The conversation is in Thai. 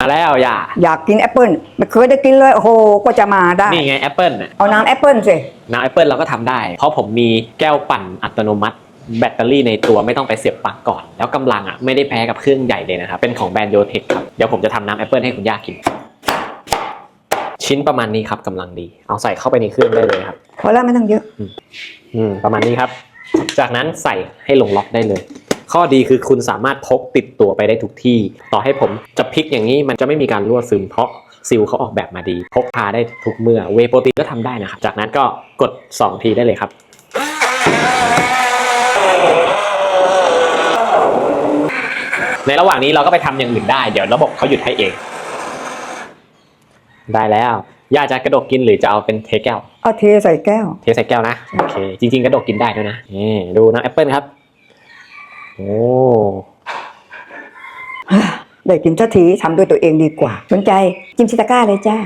มาแล้วอย่าอยากกินแอปเปิ้ลไม่เคยได้กินเลยโอ้โหก็จะมาได้ นี่ไงแอปเปิลน่ะเอาน้ำแอปเปิ้ลสิน้ำแอปเปิลเราก็ทำได้ เพราะผมมีแก้วปั่นอัตโนมัติ แบตเตอรี่ในตัวไม่ต้องไปเสียบปลั๊กก่อน แล้วกำลังอะไม่ได้แพ้กับเครื่องใหญ่เลยนะครับ เป็นของแบรนด์โยเทคครับ เดี๋ยวผมจะทำน้ำแอปเปิลให้คุณย่ากิน ชิ้นประมาณนี้ครับกำลังดี เอาใส่เข้าไปในเครื่องได้เลยครับ พอแล้วไม่ต้องเยอะอืมประมาณนี้ครับ จากนั้นใส่ให้ลงล็อกได้เลย ข้อดีคือคุณสามารถพกติดตัวไปได้ทุกที่ ต่อให้ผมจะพลิกอย่างนี้มันจะไม่มีการรั่วซึมเพราะซิลเขาออกแบบมาดี พกพาได้ทุกเมื่อเวโปรตีนก็ทำได้นะครับ จากนั้นก็กด 2 ทีได้เลยครับในระหว่างนี้เราก็ไปทำอย่างอื่นได้ เดี๋ยวระบบเขาหยุดให้เอง ได้แล้วย่าจะกระดกกินหรือจะเอาเป็นเทแก้ว เอาเทใส่แก้ว เทใส่แก้วนะ โอเค จริงๆ กระดกกินได้ด้วยนะนี่ดูนะแอปเปิลครับ โอ้ได้กินสักทีทำด้วยตัวเองดีกว่า สนใจ จิมชิตาก้าเลยจ้า